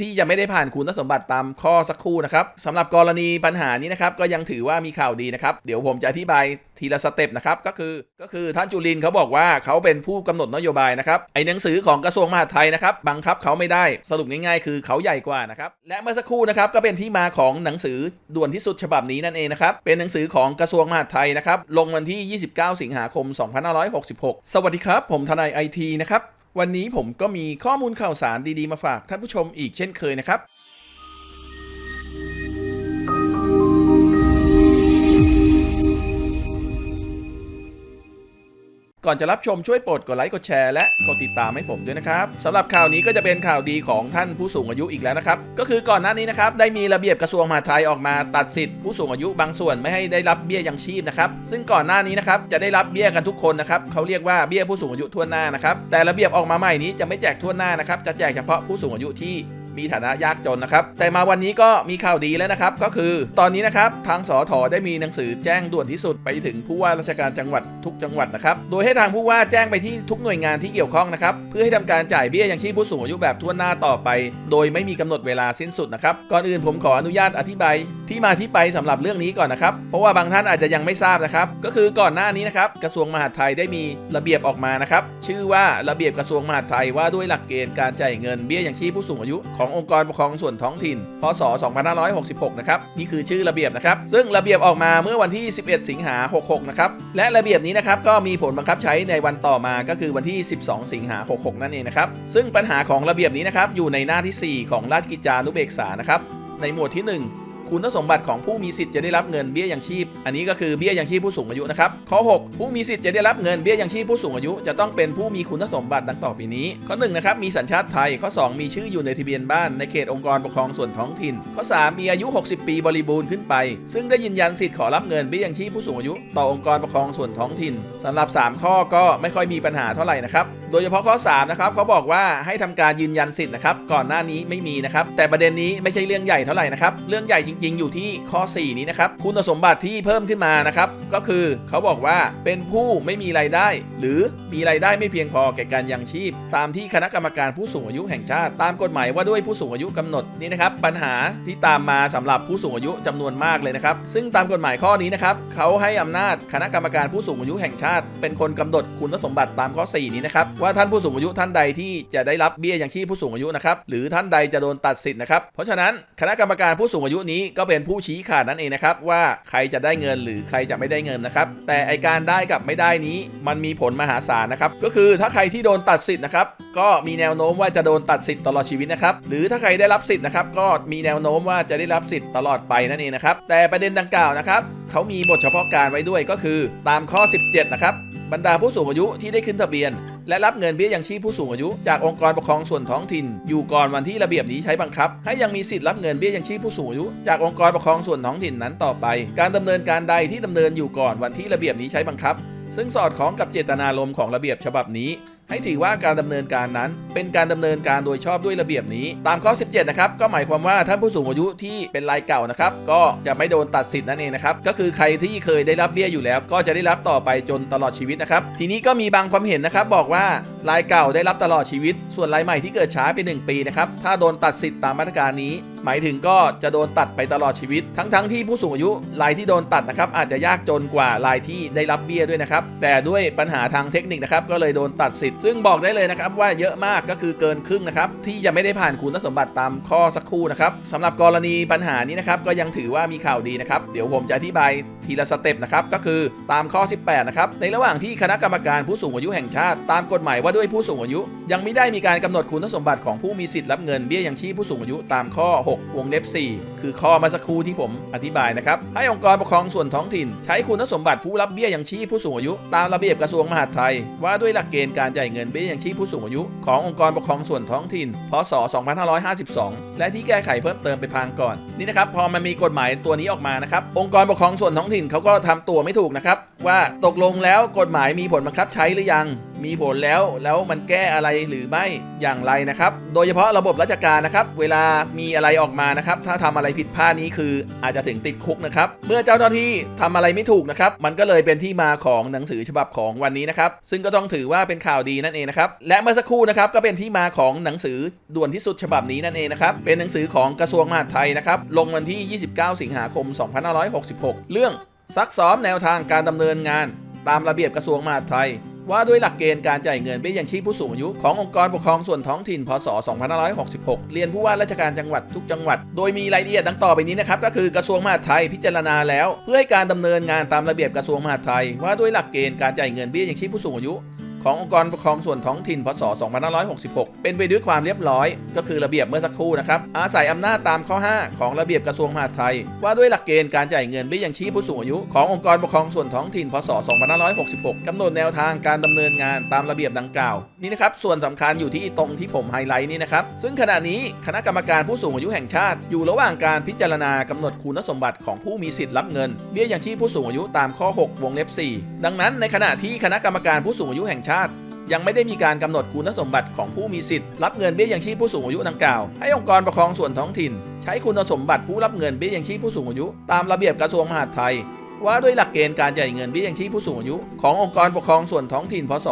ที่ยังไม่ได้ผ่านคุณสมบัติตามข้อสักครู่นะครับสำหรับกรณีปัญหานี้นะครับก็ยังถือว่ามีข่าวดีนะครับ เดี๋ยวผมจะอธิบายทีละสเต็ปนะครับก็คือก็คือท่านจุลินเขาบอกว่าเขาเป็นผู้กำหนดนโยบายนะครับไอ้หนังสือของกระทรวงมหาดไทยนะครับบังคับเขาไม่ได้สรุปง่ายๆ คือเขาใหญ่กว่านะครับและเมื่อสักครู่นะครับก็เป็นที่มาของหนังสือด่วนที่สุดฉบับนี้นั่นเองนะครับเป็นหนังสือของกระทรวงมหาดไทยนะครับลงวันที่ 29 สิงหาคม 2566 สวัสดีครับ ผมทนายไอทีนะครับ วันนี้ผมก็มีข้อมูลข่าวสารดีๆมาฝากท่านผู้ชมอีกเช่นเคยนะครับ ก่อนจะรับชมช่วยโปรดกดไลค์กดแชร์และกดติดตามให้ผมด้วยนะครับสำหรับข่าวนี้ก็จะเป็นข่าวดีของท่านผู้สูงอายุอีกแล้วนะครับ ก็คือก่อนหน้านี้นะครับได้มีระเบียบกระทรวงมหาดไทยออกมาตัดสิทธิ์ผู้สูงอายุบางส่วนไม่ให้ได้รับเบี้ยยังชีพนะครับซึ่งก่อนหน้านี้นะครับจะได้รับเบี้ยกันทุกคนนะครับเขาเรียกว่าเบี้ยผู้สูงอายุทั่วหน้านะครับแต่ระเบียบออกมาใหม่นี้จะไม่แจกทั่วหน้านะครับจะแจกเฉพาะผู้สูงอายุที่ มีฐานะยากจนนะครับ แต่มาวันนี้ก็มีข่าวดีแล้วนะครับ ก็คือตอนนี้นะครับทางสอทอได้มีหนังสือแจ้งด่วนที่สุดไปถึงผู้ว่าราชการจังหวัดทุกจังหวัดนะครับ โดยให้ทางผู้ว่าแจ้งไปที่ทุกหน่วยงานที่เกี่ยวข้องนะครับ เพื่อให้ทำการจ่ายเบี้ยยังชีพผู้สูงอายุแบบทั่วหน้าต่อไป โดยไม่มีกำหนดเวลาสิ้นสุดนะครับ ก่อนอื่นผมขออนุญาตอธิบายที่มาที่ไปสำหรับเรื่องนี้ก่อนนะครับ เพราะว่าบางท่านอาจจะยังไม่ทราบนะครับ ก็คือก่อนหน้านี้นะครับกระทรวงมหาดไทยได้มีระเบียบออกมานะครับ ชื่อว่าระเบียบกระทรวงมหาดไทยว่าด้วยหลักเกณฑ์การจ่ายเงินเบี้ยยังชีพผู้สูงอายุขององค์กรปกครองส่วนท้องถิ่น พศ 2566 นะครับ นี่คือชื่อระเบียบนะครับ ซึ่งระเบียบออกมาเมื่อวันที่ 11 สิงหา 66 นะครับ และระเบียบนี้นะครับก็มีผลบังคับใช้ในวันต่อมาก็คือวันที่ 12 สิงหา 66 นั่นเองนะครับ ซึ่งปัญหาของระเบียบนี้นะครับอยู่ในหน้าที่ 4 ของราชกิจจานุเบกษานะครับ ในหมวดที่ 1 คุณสมบัติของผู้มีสิทธิ์จะได้รับเงินเบี้ยยังชีพ อันนี้ก็คือเบี้ยยังชีพผู้สูงอายุนะครับ ข้อ 6 ผู้มีสิทธิ์จะได้รับเงินเบี้ยยังชีพผู้สูงอายุ จะต้องเป็นผู้มีคุณสมบัติดังต่อไปนี้ ข้อ1นะครับ มีสัญชาติไทย ข้อ 2 มีชื่ออยู่ในทะเบียนบ้านในเขตองค์กรปกครองส่วนท้องถิ่น ข้อ 3 มีอายุ 60 ปีบริบูรณ์ขึ้นไป ซึ่งได้ยืนยันสิทธิ์ขอรับเงินเบี้ยยังชีพผู้สูงอายุ ต่อองค์กรปกครองส่วนท้องถิ่นสำหรับ 3 ข้อก็ไม่ค่อยมีปัญหาเท่าไหร่นะครับ โดยเฉพาะข้อ 3 นะครับเขาบอกว่าให้ทำการยืนยันสิทธิ์นะครับ ก่อนหน้านี้ไม่มีนะครับ แต่ประเด็นนี้ไม่ใช่เรื่องใหญ่เท่าไหร่นะครับ เรื่องใหญ่จริง ๆ อยู่ที่ข้อ 4 นี้นะครับ คุณสมบัติที่เพิ่มขึ้นมานะครับ ก็คือเขาบอกว่าเป็นผู้ไม่มีรายได้ หรือมีรายได้ไม่เพียงพอแก่การยังชีพ ตามที่คณะกรรมการผู้สูงอายุแห่งชาติ ตามกฎหมายว่าด้วยผู้สูงอายุกำหนดนี่นะครับ ปัญหาที่ตามมาสำหรับผู้สูงอายุจำนวนมากเลยนะครับ ซึ่งตามกฎหมายข้อนี้นะครับเขาให้อำนาจคณะกรรมการผู้สูงอายุแห่งชาติ เป็นคนกำหนดคุณสมบัติตามข้อ 4 นี้นะครับว่าท่านผู้สูงอายุท่านใดที่จะได้รับเบี้ยยังชีพผู้สูงอายุนะครับหรือท่านใดจะโดนตัดสิทธิ์นะครับเพราะฉะนั้นคณะกรรมการผู้สูงอายุนี้ก็เป็นผู้ชี้ขาดนั่นเองนะครับว่าใครจะได้เงินหรือใครจะไม่ได้เงินนะครับแต่ไอการได้กับไม่ได้นี้มันมีผลมหาศาลนะครับก็คือถ้าใครที่โดนตัดสิทธิ์นะครับก็มีแนวโน้มว่าจะโดนตัดสิทธิ์ตลอดชีวิตนะครับหรือถ้าใครได้รับสิทธิ์นะครับก็มีแนวโน้มว่าจะได้รับสิทธิ์ตลอดไปนั่นเองนะครับแต่ประเด็นดังกล่าวนะครับเขามีบทเฉพาะการไว้ด้วยก็คือตามข้อ 17 นะครับบรรดาผู้สูงอายุที่ได้ขึ้นทะเบียน และรับเงินเบี้ยยังชีพผู้สูงอายุ จากองค์กรปกครองส่วนท้องถิ่น อยู่ก่อนวันที่ระเบียบนี้ใช้บังคับ ให้ยังมีสิทธิ์รับเงินเบี้ยยังชีพผู้สูงอายุ จากองค์กรปกครองส่วนท้องถิ่นนั้นต่อไป การดำเนินการใดที่ดำเนินอยู่ก่อนวันที่ระเบียบนี้ใช้บังคับ ซึ่งสอดคล้องกับเจตนารมณ์ของระเบียบฉบับนี้ ให้ถือว่าการดำเนินการนั้น เป็นการดำเนินการโดยชอบด้วยระเบียบนี้ ตามข้อ 17 นะครับ ก็หมายความว่าท่านผู้สูงอายุที่เป็นรายเก่านะครับ ก็จะไม่โดนตัดสิทธิ์นั่นเองนะครับ ก็คือใครที่เคยได้รับเบี้ยอยู่แล้ว ก็จะได้รับต่อไปจนตลอดชีวิตนะครับ ทีนี้ก็มีบางความเห็นนะครับ บอกว่ารายเก่าได้รับตลอดชีวิต ส่วนรายใหม่ที่เกิดช้าไป 1 ปีนะครับ ถ้าโดนตัดสิทธิ์ตามมาตรการนี้หมายถึงก็จะโดนตัดไปตลอดชีวิต ทั้งๆทที่ผู้สูงอายุรายที่โดนตัดนะครับอาจจะยากจนกว่ารายที่ได้รับเบี้ยด้วยนะครับแต่ด้วยปัญหาทางเทคนิคนะครับก็เลยโดนตัดสิทธิ์ซึ่งบอกได้เลยนะครับว่าเยอะมากก็คือเกินครึ่งนะครับที่ยังไม่ได้ผ่านคุณสมบัติตามข้อสักครู่นะครับสำหรับกรณีปัญหานี้นะครับก็ยังถือว่ามีข่าวดีนะครับเดี๋ยวผมจะอธิบาย ทีละสเต็ปนะครับก็คือตามข้อ 18 นะครับในระหว่างที่คณะกรรมการผู้สูงอายุแห่งชาติ ตามกฎหมายว่าด้วยผู้สูงอายุ ยังไม่ได้มีการกำหนดคุณสมบัติของผู้มีสิทธิ์รับเงินเบี้ยยังชีพผู้สูงอายุตามข้อ 6 วงเล็บ 4 คือข้อมาสักครู่ที่ผมอธิบายนะครับให้องค์กรปกครองส่วนท้องถิ่น ใช้คุณสมบัติผู้รับเบี้ยยังชีพผู้สูงอายุ ตามระเบียบกระทรวงมหาดไทย ว่าด้วยหลักเกณฑ์การจ่ายเงินเบี้ยยังชีพผู้สูงอายุ ขององค์กรปกครองส่วนท้องถิ่น พศ 2552 และที่แก้ไขเพิ่มเติมไปพางก่อนนี่นะครับพอมันมีกฎหมายตัวนี้ออกมานะครับองค์กรปกครองส่วนท้องถิ่นเขาก็ทำตัวไม่ถูกนะครับ ว่าตกลงแล้วกฎหมายมีผลบังคับใช้หรือยัง มีผลแล้วแล้วมันแก้อะไรหรือไม่อย่างไรนะครับ โดยเฉพาะระบบราชการนะครับ เวลามีอะไรออกมานะครับ ถ้าทำอะไรผิดพลาดนี้คืออาจจะถึงติดคุกนะครับ เมื่อเจ้าหน้าที่ทำอะไรไม่ถูกนะครับ มันก็เลยเป็นที่มาของหนังสือฉบับของวันนี้นะครับ ซึ่งก็ต้องถือว่าเป็นข่าวดีนั่นเองนะครับ และเมื่อสักครู่นะครับก็เป็นที่มาของหนังสือด่วนที่สุดฉบับนี้นั่นเองนะครับ เป็นหนังสือของกระทรวงมหาดไทยนะครับ ลงวันที่ 29 สิงหาคม 2566 เรื่อง ซักซ้อมแนวทางการดำเนินงาน ตามระเบียบกระทรวงมหาดไทย ว่าด้วยหลักเกณฑ์การจ่ายเงินเบี้ยยังชีพผู้สูงอายุขององค์กรปกครองส่วนท้องถิ่นพศ 2566 เรียนผู้ว่าราชการจังหวัดทุกจังหวัด โดยมีรายละเอียดดังต่อไปนี้นะครับก็คือกระทรวงมหาดไทยพิจารณาแล้ว เพื่อให้การดำเนินงานตามระเบียบกระทรวงมหาดไทย ว่าด้วยหลักเกณฑ์การจ่ายเงินเบี้ยยังชีพผู้สูงอายุ ขององค์กรปกครองส่วนท้องถิ่น พศ 2566 เป็นไปด้วยความเรียบร้อย ก็คือระเบียบเมื่อสักครู่นะครับ อาศัยอำนาจตามข้อ 5 ของระเบียบกระทรวงมหาดไทย ว่าด้วยหลักเกณฑ์การจ่ายเงินเบี้ยยังชีพผู้สูงอายุขององค์กรปกครองส่วนท้องถิ่น พศ 2566 กำหนดแนวทางการดำเนินงานตามระเบียบดังกล่าว นี่นะครับ ส่วนสำคัญอยู่ที่ตรงที่ผมไฮไลท์นี่นะครับ ซึ่งขณะนี้คณะกรรมการผู้สูงอายุแห่งชาติ อยู่ระหว่างการพิจารณากำหนดคุณสมบัติของผู้มีสิทธิ์รับเงินเบี้ยยังชีพผู้สูงอายุตามข้อ 6 วงเล็บ 4 ดังนั้นในขณะที่คณะกรรมการผู้สูงอายุแห่งชาติยังไม่ได้มีการกำหนดคุณสมบัติของผู้มีสิทธิ์รับเงินเบี้ยยังชีพผู้สูงอายุดังกล่าวให้องค์กรปกครองส่วนท้องถิ่น ใช้คุณสมบัติผู้รับเงินเบี้ยยังชีพผู้สูงอายุ ตามระเบียบกระทรวงมหาดไทย ว่าด้วยหลักเกณฑ์การจ่ายเงินเบี้ยยังชีพผู้สูงอายุ ขององค์กรปกครองส่วนท้องถิ่นพศ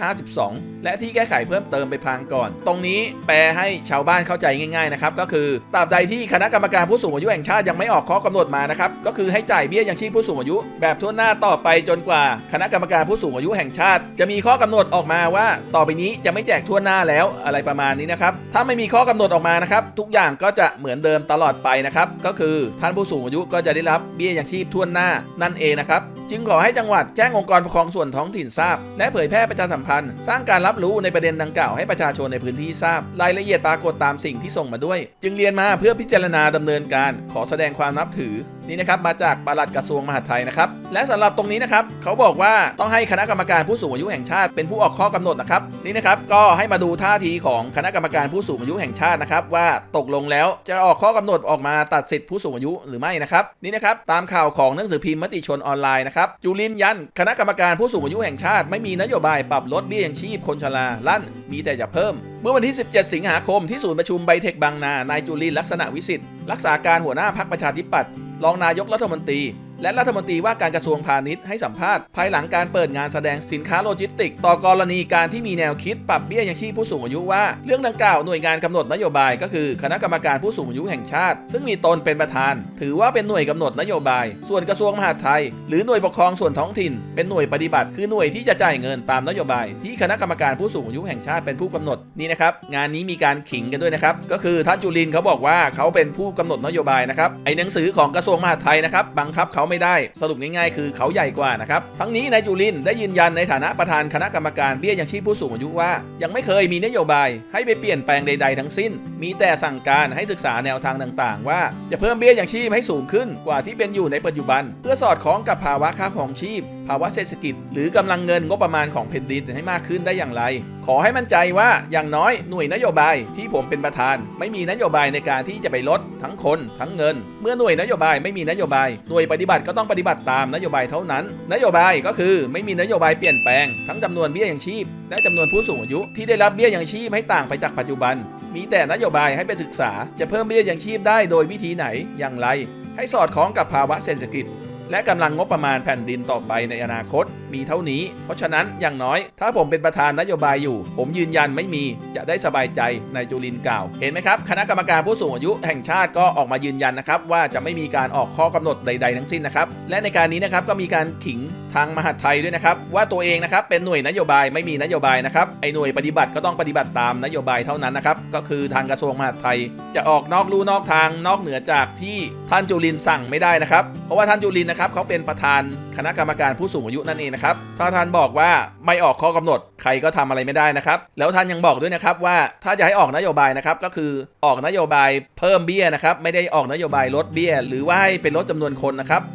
2552 และที่แก้ไขเพิ่มเติมไปพางก่อน ตรงนี้แปลให้ชาวบ้านเข้าใจง่ายๆนะครับก็คือตราบใดที่คณะกรรมการผู้สูงอายุแห่งชาติยังไม่ออกข้อกำหนดมานะครับก็คือให้จ่ายเบี้ยยังชีพผู้สูงอายุ แบบทั่วหน้าต่อไปจนกว่า คณะกรรมการผู้สูงอายุแห่งชาติ จะมีข้อกำหนดออกมาว่า ต่อไปนี้จะไม่แจกทั่วหน้าแล้วอะไรประมาณนี้นะครับถ้าไม่มีข้อกำหนดออกมานะครับทุกอย่างก็จะเหมือนเดิมตลอดไปนะครับก็คือท่านผู้สูงอายุก็จะได้รับเบี้ยยังชีพทั่วหน้านั่นเองนะครับจึงขอให้จังหวัดแจ้งองค์กรปกครองส่วนท้องถิ่นทราบ และเผยแพร่ประชาสัมพันธ์ สร้างการรับรู้ในประเด็นดังกล่าวให้ประชาชนในพื้นที่ทราบ รายละเอียดปรากฏตามสิ่งที่ส่งมาด้วย จึงเรียนมาเพื่อพิจารณาดำเนินการ ขอแสดงความนับถือ นี่นะครับมาจากปลัดกระทรวงมหาดไทยนะครับและสำหรับตรงนี้นะครับเขาบอกว่าต้องให้คณะกรรมการผู้สูงอายุแห่งชาติเป็นผู้ออกข้อกำหนดนะครับนี่นะครับก็ให้มาดูท่าทีของคณะกรรมการผู้สูงอายุแห่งชาตินะครับว่าตกลงแล้วจะออกข้อกำหนดออกมาตัดสิทธิผู้สูงอายุหรือไม่นะครับนี่นะครับตามข่าวของหนังสือพิมพ์มติชนออนไลน์นะครับจุลินยันคณะกรรมการผู้สูงอายุแห่งชาติไม่มีนโยบายปรับลดเบี้ยยังชีพคนชราลั่นมีแต่จะเพิ่ม เมื่อวันที่ 17 สิงหาคมที่ศูนย์ประชุมไบเทคบางนา นายจุลินลักษณะวิสิทธิ์รักษาการหัวหน้าพักประชาธิปัตย์ รองนายกรัฐมนตรี และรัฐมนตรีว่าการกระทรวงพาณิชย์ให้สัมภาษณ์ภายหลังการเปิดงานแสดงสินค้าโลจิสติก ต่อกรณีการที่มีแนวคิดปรับเบี้ยยังชีพผู้สูงอายุว่า เรื่องดังกล่าวหน่วยงานกำหนดนโยบายก็คือคณะกรรมการผู้สูงอายุแห่งชาติ ซึ่งมีตนเป็นประธาน ถือว่าเป็นหน่วยกำหนดนโยบาย ส่วนกระทรวงมหาดไทย หรือหน่วยปกครองส่วนท้องถิ่น เป็นหน่วยปฏิบัติ คือหน่วยที่จะจ่ายเงินตามนโยบาย ที่คณะกรรมการผู้สูงอายุแห่งชาติเป็นผู้กำหนดนี่นะครับงานนี้มีการขิงกันด้วยนะครับก็คือท่านจุลินเขาบอกว่าเขาเป็นผู้กำหนดนโยบายนะครับไอหนังสือของกระทรวงมหาดไทยนะครับบังคับเขาไม่ได้ สรุปง่ายๆ คือเขาใหญ่กว่านะครับ ทั้งนี้นายจุลินได้ยืนยันในฐานะประธานคณะกรรมการเบี้ยยังชีพผู้สูงอายุว่า ยังไม่เคยมีนโยบาย ให้ไปเปลี่ยนแปลงใด ๆ ทั้งสิ้น มีแต่สั่งการให้ศึกษาแนวทางต่างๆ ว่าจะเพิ่มเบี้ยยังชีพให้สูงขึ้นกว่าที่เป็นอยู่ในปัจจุบัน เพื่อสอดคล้องกับภาวะค่าของชีพ ภาวะเศรษฐกิจ หรือกำลังเงินงบประมาณของแผ่นดินให้มากขึ้นได้อย่างไร ขอให้มั่นใจว่าอย่างน้อยหน่วยนโยบายที่ผมเป็นประธาน ไม่มีนโยบายในการที่จะไปลด ทั้งคนทั้งเงิน เมื่อหน่วยนโยบายไม่มีนโยบาย หน่วยปฏิบัติก็ต้องปฏิบัติตามนโยบายเท่านั้น นโยบายก็คือไม่มีนโยบายเปลี่ยนแปลงทั้งจำนวนเบี้ยยังชีพ และจำนวนผู้สูงอายุที่ได้รับเบี้ยยังชีพให้ต่างไปจากปัจจุบัน มีแต่นโยบายให้ไปศึกษา จะเพิ่มเบี้ยยังชีพได้โดยวิธีไหนอย่างไร ให้สอดคล้องกับภาวะเศรษฐกิจ และกำลังงบประมาณแผ่นดินต่อไปในอนาคต มีเท่านี้ เพราะฉะนั้นอย่างน้อย ถ้าผมเป็นประธานนโยบายอยู่ ผมยืนยันไม่มีจะได้สบายใจนายจุลินกล่าว เห็นไหมครับ คณะกรรมการผู้สูงอายุแห่งชาติก็ออกมายืนยันนะครับว่าจะไม่มีการออกข้อกำหนดใด ๆ ทั้งสิ้นนะครับและในการนี้นะครับก็มีการขิงทางมหาดไทยด้วยนะครับว่าตัวเองนะครับเป็นหน่วยนโยบายไม่มีนโยบายนะครับไอ้หน่วยปฏิบัติก็ต้องปฏิบัติตามนโยบายเท่านั้นนะครับก็คือทางกระทรวงมหาดไทย จะออกนอกลู่นอกทางนอกเหนือจากที่ท่านจุลินสั่งไม่ได้นะครับเพราะว่าท่านจุลินนะครับเขาเป็นประธานคณะกรรมการผู้สูงอายุนั่นเองนะครับถ้าท่านบอกว่าไม่ออกข้อกำหนดใครก็ทำอะไรไม่ได้นะครับ แล้วท่านยังบอกด้วยนะครับว่าถ้าจะให้ออกนโยบายนะครับก็คือออกนโยบายเพิ่มเบี้ยนะครับไม่ได้ออกนโยบายลดเบี้ย หรือว่าให้เป็นลดจำนวนคนนะครับ